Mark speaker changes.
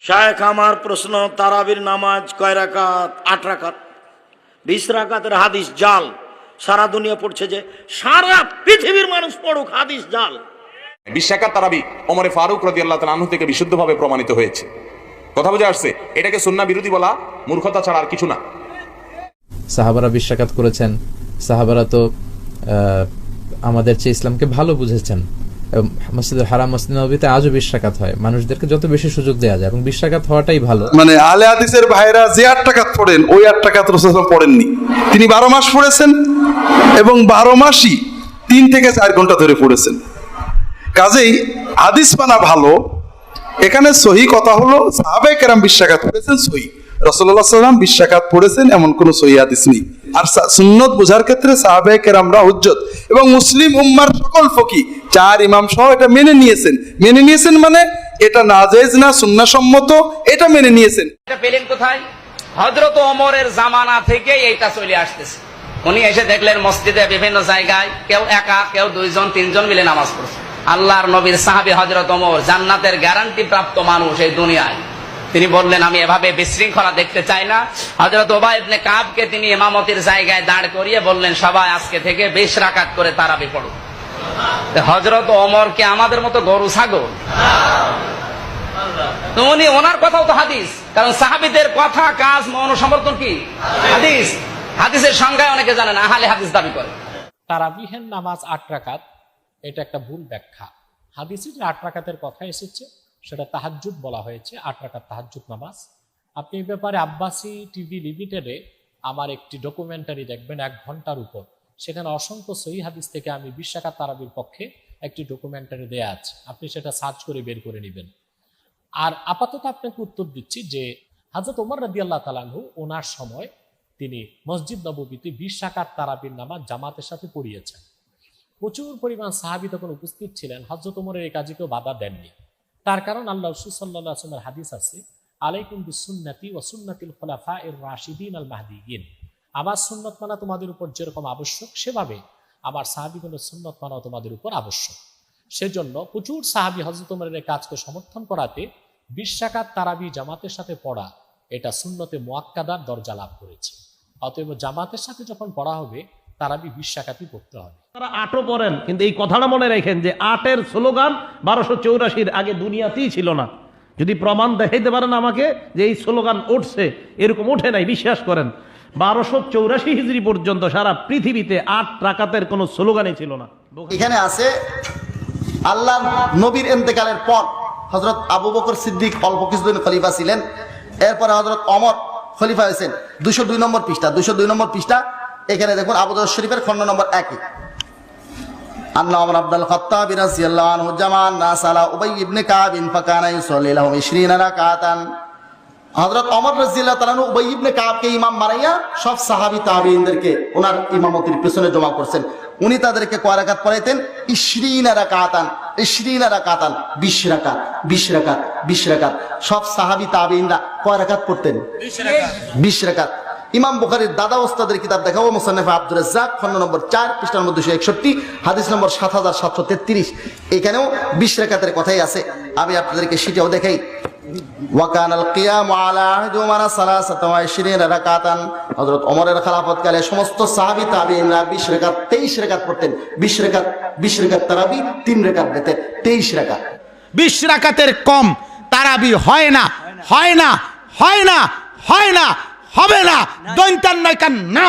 Speaker 1: শায়েখ আমার প্রশ্ন তারাবির নামাজ কয় রাকাত? আট রাকাত। বিশ রাকাতের হাদিস জাল। সারা দুনিয়া পড়ছে যে সারা পৃথিবীর মানুষ পড়ুক হাদিস জাল।
Speaker 2: বিশ্বাকার তারাবি ওমরে ফারুক রদি আল্লাহ আনহু থেকে বিশুদ্ধভাবে প্রমাণিত হয়েছে। কথা বুঝে আসছে? এটাকে সুন্না বিরোধী বলা মূর্খতা ছাড়া আর কিছু না।
Speaker 3: সাহাবারা বিশ্বাকাত করেছেন। সাহাবারা তো আহ, আমাদের চেয়ে ইসলামকে ভালো বুঝেছেন। এবং মসজিদের হারাম মসজিদ নবীতে আজও বিশ্বাকাত হয়। মানুষদেরকে যত বেশি সুযোগ দেওয়া যায়, এবং বিশ্বাকাত হওয়াটাই ভালো।
Speaker 4: মানে আলে হাদিসের ভাইরা যে আট টাকাত পড়েন, ওই আট টাকাত রসুল পড়েননি। তিনি বারো মাস পড়েছেন, এবং বারো মাসই তিন থেকে চার ঘণ্টা ধরে পড়েছেন। কাজেই হাদিস মানা ভালো। এখানে সহি কথা হলো সাহাবে কেরাম বিশ্বাকাত পড়েছেন সহি। রসল্লাহ সাল্লাম বিশ্বাকাত পড়েছেন এমন কোনো সহি হাদিস নেই। আর সুন্নত বোঝার ক্ষেত্রে সাহাবে কেরামরা হুজ্জত। এবং মুসলিম উম্মার সকল ফকি, চার ইমাম সহ এটা মেনে নিয়েছেন। মেনে নিয়েছেন মানে এটা নাজেজ না সুন্নাসম্মত, এটা মেনে নিয়েছেন।
Speaker 5: এটা পেলেন কোথায়? ওমরের জামানা থেকে এইটা চলে আসতেছে। উনি এসে দেখলেন মসজিদে বিভিন্ন জায়গায় কেউ একা, কেউ দুইজন, তিনজন মিলে নামাজ পড়ছে। আল্লাহর নবীর সাহাবী হজরত ওমর জান্নাতের গ্যারান্টি প্রাপ্ত মানুষ এই দুনিয়ায়। তিনি বললেন, আমি এভাবে বিশৃঙ্খলা দেখতে চাই না। হজরত ওবা ইবনে কাবকে তিনি ইমামতির জায়গায় দাঁড় করিয়ে বললেন, সবাই আজকে থেকে বেশ রাকাত করে তারাবি পড়ো। হজরত ওমর কি আমাদের মতো গরু ছাগল? উনি, ওনার কথাও তো হাদিস। কারণ সাহাবিদের কথা, কাজ, মন সমর্থন কি? হাদিস। হাদিসের সংজ্ঞায় অনেকে জানেন, আহালে হাদিস দাবি করে।
Speaker 6: তারাবিহের নামাজ আট রাকাত, এটা একটা ভুল ব্যাখ্যা। হাদিসে যে আট রাকাতের কথা এসেছে সেটা তাহাজ্জুদ বলা হয়েছে, আট রাকাত তাহাজ্জুদ নামাজ। আপনি এই ব্যাপারে আব্বাসি টিভি লিমিটেডে আমার একটি ডকুমেন্টারি দেখবেন এক ঘণ্টার উপর। সেখানে অসংখ্য সহি হাদিস থেকে আমি বিশ্বাকাত তারাবির পক্ষে একটি ডকুমেন্টারি দেয়া আছে। আপনি সেটা সার্চ করে বের করে নেবেন। আর আপাতত আপনাকে উত্তর দিচ্ছি যে, হাজরত ওমর রাদি আল্লাহ তালানহু ওনার সময় তিনি মসজিদ নববীতে বিশ শাকার তারাবির নামাজ জামাতের সাথে পড়িয়েছেন। প্রচুর পরিমাণ সাহাবি তখন উপস্থিত ছিলেন। হজরত ওমরের এই কাজে কেউ বাধা দেননি। তার কারণ আল্লাহ রসুল্লাহ আসলামের হাদিস আছে, আলাইকুম বিসুন্নাতি ও সুন্নাতিল খোলাফা এর রাশিদিন আল মাহদিগিন আমার সুন্নত মানা তোমাদের উপর যেরকম আবশ্যক, সেভাবে আমার সাহাবিগুলোর সুন্নত মানাও তোমাদের উপর আবশ্যক। সেজন্য প্রচুর সাহাবি হজরত উমরের কাজকে সমর্থন করাতে বিশ্বাকাত তারাবি জামাতের সাথে পড়া, এটা সুন্নতে মোয়াক্কাদার দরজা লাভ করেছে। অতএব জামাতের সাথে যখন পড়া হবে তারাবি বিশ্বাকাতই পড়তে হবে।
Speaker 7: তারা আটও পড়েন কিন্তু এই কথাটা মনে রাখেন যে আটের স্লোগান বারোশো চৌরাশির আগে দুনিয়াতেই ছিল না। যদি প্রমাণ দেখাইতে পারেন আমাকে যে এই স্লোগান উঠছে এরকম ওঠে নাই বিশ্বাস করেন। বারোশো চৌরাশি হিজড়ি পর্যন্ত সারা পৃথিবীতে আট রাকাতের কোনো স্লোগানই ছিল না।
Speaker 8: এখানে আছে আল্লাহ নবীর এন্তেকালের পর হজরত আবু বকর সিদ্দিক অল্প কিছুদিন খলিফা ছিলেন। এরপরে হজরত অমর খলিফা হয়েছেন। দুশো দুই নম্বর পৃষ্ঠা দুশো দুই নম্বর পৃষ্ঠা এখানে দেখুন আবু শরীফের খন্ড নম্বর একই। আন্না আব্দুল খাত্তাব রাদিয়াল্লাহু আনহু জামান নাস উবাই ইবনে কাব ফাকানা ইউসাল্লি লাহুম 20 রাকাতান। হযরত ওমর রাদিয়াল্লাহু তাআলা উবাই ইবনে কাবকে ইমাম বানাইয়া সব সাহাবী তাবেঈনদেরকে ওনার ইমামতির পেছনে জমা করছেন। উনি তাদেরকে কয় রাকাত পড়াইতেন? 20 রাকাতান 20 রাকাতান 20 রাকাত 20 রাকাত 20 রাকাত। সব সাহাবী তাবেঈনরা কয় রাকাত পড়তেন? 20 রাকাত। ইমাম বুখারীর দাদা ওস্তাদের কিতাব দেখাবো, মুসান্নাফ আব্দুর রাজ্জাক, খন্ড নম্বর চার পৃষ্ঠা নম্বর দুশো একষট্টি, হাদিস নম্বর সাত হাজার সাতশো তেত্রিশ। এখানেও বিশ রেখাতের কথাই আছে। আমি আপনাদেরকে সেটাও দেখাই। ওয়াকান আল কিয়াম আলা আহদি উমারা সালাসাতা ওয়া ইশরিনা রাকাতান। হযরত ওমরের খেলাফতকালে সমস্ত সাহাবী তাবেঈনরা 20 রাকাত 23 রাকাত পড়তেন। 20 রাকাত 20 রাকাত তারাবি 3 রাকাত দিতেন 23 রাকাত
Speaker 9: বিশ রাকাতের কম তারাবি হয় না হয় না হয় না হয় না। হবে না। দৈন্তান নয়কান না।